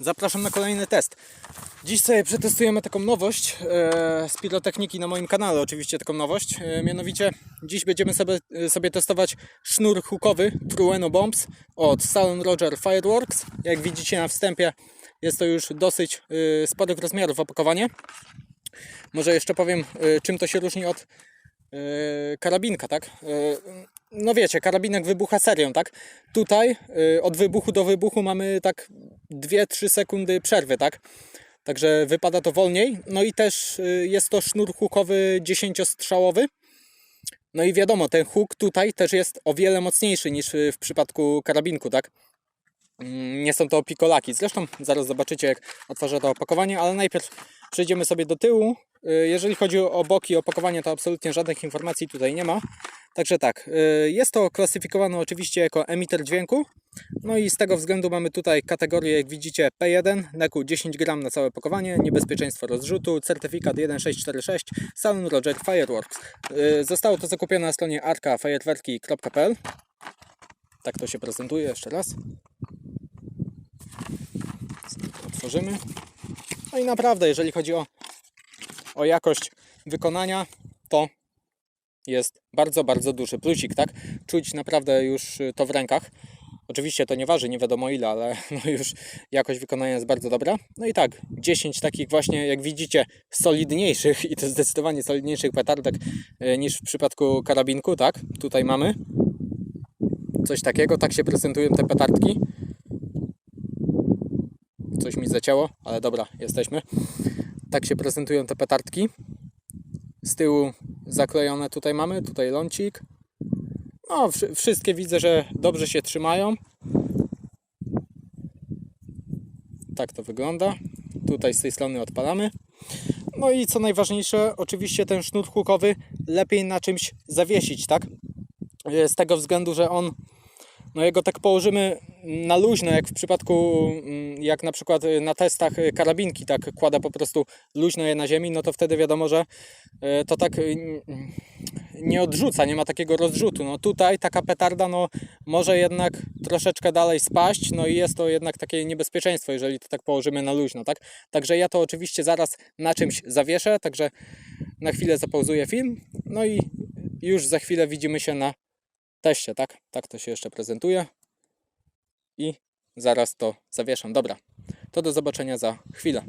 Zapraszam na kolejny test. Dziś sobie przetestujemy taką nowość e, z pirotechniki na moim kanale, oczywiście taką nowość. E, mianowicie dziś będziemy sobie, e, sobie testować sznur hukowy Trueno Bombs od Salon Roger Fireworks. Jak widzicie na wstępie jest to już dosyć sporych rozmiarów opakowanie. Może jeszcze powiem czym to się różni od karabinka, tak? No wiecie, karabinek wybucha serią, tak? Tutaj od wybuchu do wybuchu mamy tak 2-3 sekundy przerwy, tak? Także wypada to wolniej. No i też y, jest to sznur hukowy 10-strzałowy. No i wiadomo, ten huk tutaj też jest o wiele mocniejszy niż y, w przypadku karabinku, tak? Mm, Nie są to pikolaki. Zresztą zaraz zobaczycie, jak otworzę to opakowanie, ale najpierw przejdziemy sobie do tyłu. Y, Jeżeli chodzi o boki opakowania, to absolutnie żadnych informacji tutaj nie ma. Także tak, y, jest to klasyfikowane oczywiście jako emiter dźwięku. No i z tego względu mamy tutaj kategorię, jak widzicie, P1, NECU 10 gram na całe pakowanie, niebezpieczeństwo rozrzutu, certyfikat 1646, Salon Roger Fireworks. Y, Zostało to zakupione na stronie arkafajerwerki.pl Tak to się prezentuje jeszcze raz. Otworzymy. No i naprawdę, jeżeli chodzi o, o jakość wykonania, to jest bardzo, bardzo duży plusik, tak? Czuć naprawdę już y, to w rękach. Oczywiście to nie waży, nie wiadomo ile, ale no już jakość wykonania jest bardzo dobra. No i tak, 10 takich właśnie, jak widzicie, solidniejszych i to zdecydowanie solidniejszych petardek y, niż w przypadku karabinku, tak? Tutaj mamy coś takiego, tak się prezentują te petardki. Coś mi zacięło, ale dobra, jesteśmy. Tak się prezentują te petardki. Z tyłu zaklejone tutaj mamy, tutaj lącik. No, wszy- wszystkie widzę, że dobrze się trzymają. Tak to wygląda. Tutaj z tej strony odpalamy. No i co najważniejsze, oczywiście ten sznur hukowy lepiej na czymś zawiesić, tak? E, Z tego względu, że on, no jego tak położymy na luźno, jak w przypadku, mm, jak na przykład na testach karabinki, tak kłada po prostu luźno je na ziemi, no to wtedy wiadomo, że y, to tak y, nie odrzuca, nie ma takiego rozrzutu. No tutaj taka petarda no, może jednak troszeczkę dalej spaść, no i jest to jednak takie niebezpieczeństwo, jeżeli to tak położymy na luźno, tak? Także ja to oczywiście zaraz na czymś zawieszę, także na chwilę zapauzuję film, no i już za chwilę widzimy się na teście, tak? Tak to się jeszcze prezentuje i zaraz to zawieszam. Dobra, to do zobaczenia za chwilę.